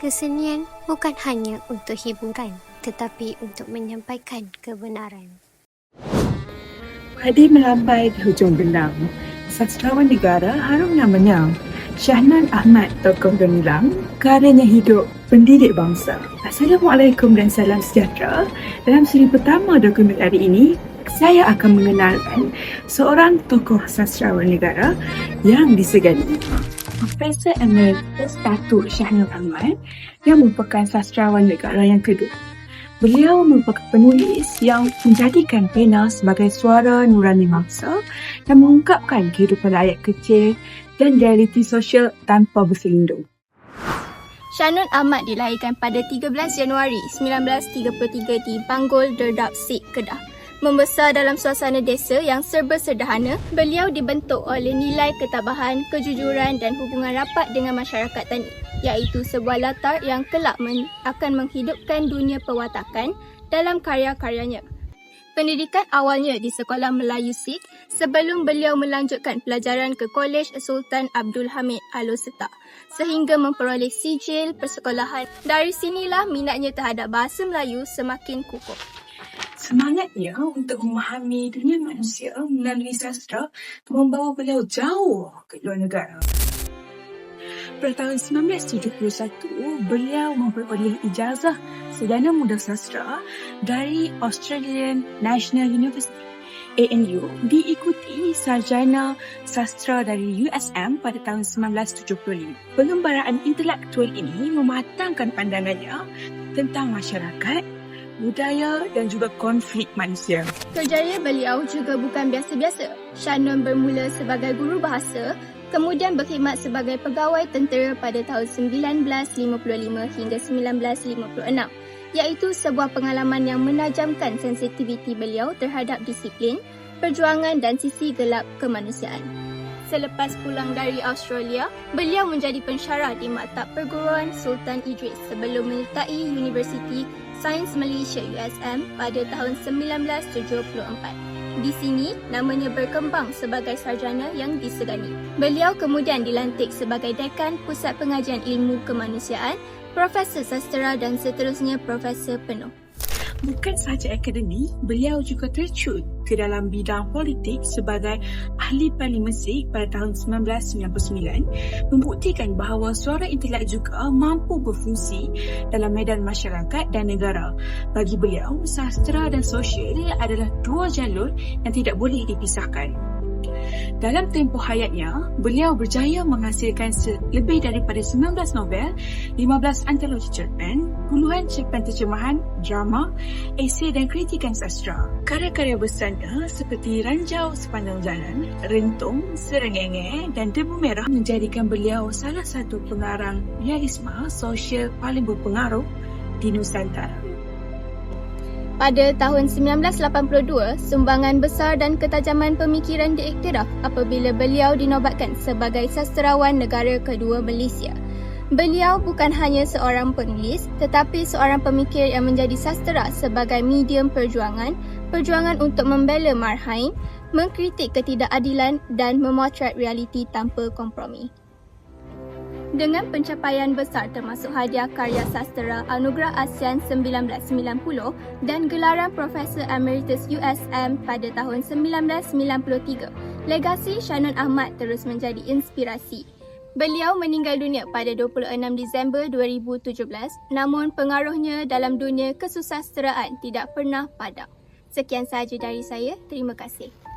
Kesenian bukan hanya untuk hiburan, tetapi untuk menyampaikan kebenaran. Padi melambai di hujung benang. Sastrawan negara harum namanya. Syahnan Ahmad tokoh gemilang, karyanya hidup pendidik bangsa. Assalamualaikum dan salam sejahtera. Dalam siri pertama dokumen hari ini, saya akan mengenalkan seorang tokoh sastrawan negara yang disegani. Profesor Emeritus Datuk Syahnul Ahmad yang merupakan sastrawan negara yang kedua. Beliau merupakan penulis yang menjadikan pena sebagai suara nurani mangsa dan mengungkapkan kehidupan rakyat kecil dan realiti sosial tanpa berselindung. Shanun Ahmad dilahirkan pada 13 Januari 1933 di Banggol, Derdap, Sik, Kedah. Membesar dalam suasana desa yang serba sederhana, beliau dibentuk oleh nilai ketabahan, kejujuran dan hubungan rapat dengan masyarakat tani, iaitu sebuah latar yang kelak men- akan menghidupkan dunia perwatakan dalam karya-karyanya. Pendidikan awalnya di Sekolah Melayu Sikh sebelum beliau melanjutkan pelajaran ke Kolej Sultan Abdul Hamid Aloseta sehingga memperoleh sijil persekolahan. Dari sinilah minatnya terhadap bahasa Melayu semakin kukuh. Semangatnya untuk memahami dunia manusia melalui sastra membawa beliau jauh ke luar negara. Pada tahun 1971, beliau memperoleh ijazah Sarjana Muda Sastra dari Australian National University ANU diikuti sarjana sastra dari USM pada tahun 1975. Pengembaraan intelektual ini mematangkan pandangannya tentang masyarakat, budaya dan juga konflik manusia. Kerjaya beliau juga bukan biasa-biasa. Shannon bermula sebagai guru bahasa, kemudian berkhidmat sebagai pegawai tentera pada tahun 1955 hingga 1956 iaitu sebuah pengalaman yang menajamkan sensitiviti beliau terhadap disiplin, perjuangan dan sisi gelap kemanusiaan. Selepas pulang dari Australia, beliau menjadi pensyarah di Maktab Perguruan Sultan Idris sebelum menyertai Universiti Sains Malaysia USM pada tahun 1974. Di sini, namanya berkembang sebagai sarjana yang disegani. Beliau kemudian dilantik sebagai Dekan Pusat Pengajian Ilmu Kemanusiaan Profesor Sastera dan seterusnya Profesor Penuh. Bukan sahaja akademik, beliau juga tercut ke dalam bidang politik sebagai ahli Parlimen Sikh pada tahun 1999 membuktikan bahawa suara intelek juga mampu berfungsi dalam medan masyarakat dan negara. Bagi beliau, sastra dan sosial adalah dua jalur yang tidak boleh dipisahkan. Dalam tempoh hayatnya, beliau berjaya menghasilkan lebih daripada 19 novel, 15 antologi cerpen, puluhan cerpen terjemahan, drama, esei dan kritikan sastra. Karya-karya besarnya seperti Ranjau Sepanjang Jalan, Rentung, Serengenge dan Debu Merah menjadikan beliau salah satu pengarang realisme sosial paling berpengaruh di Nusantara. Pada tahun 1982, sumbangan besar dan ketajaman pemikiran diiktiraf apabila beliau dinobatkan sebagai sastrawan negara kedua Malaysia. Beliau bukan hanya seorang penulis tetapi seorang pemikir yang menjadi sastera sebagai medium perjuangan, perjuangan untuk membela marhain, mengkritik ketidakadilan dan memotret realiti tanpa kompromi. Dengan pencapaian besar termasuk hadiah karya sastera Anugerah ASEAN 1990 dan gelaran Profesor Emeritus USM pada tahun 1993, legasi Shannon Ahmad terus menjadi inspirasi. Beliau meninggal dunia pada 26 Disember 2017 namun pengaruhnya dalam dunia kesusasteraan tidak pernah padam. Sekian sahaja dari saya. Terima kasih.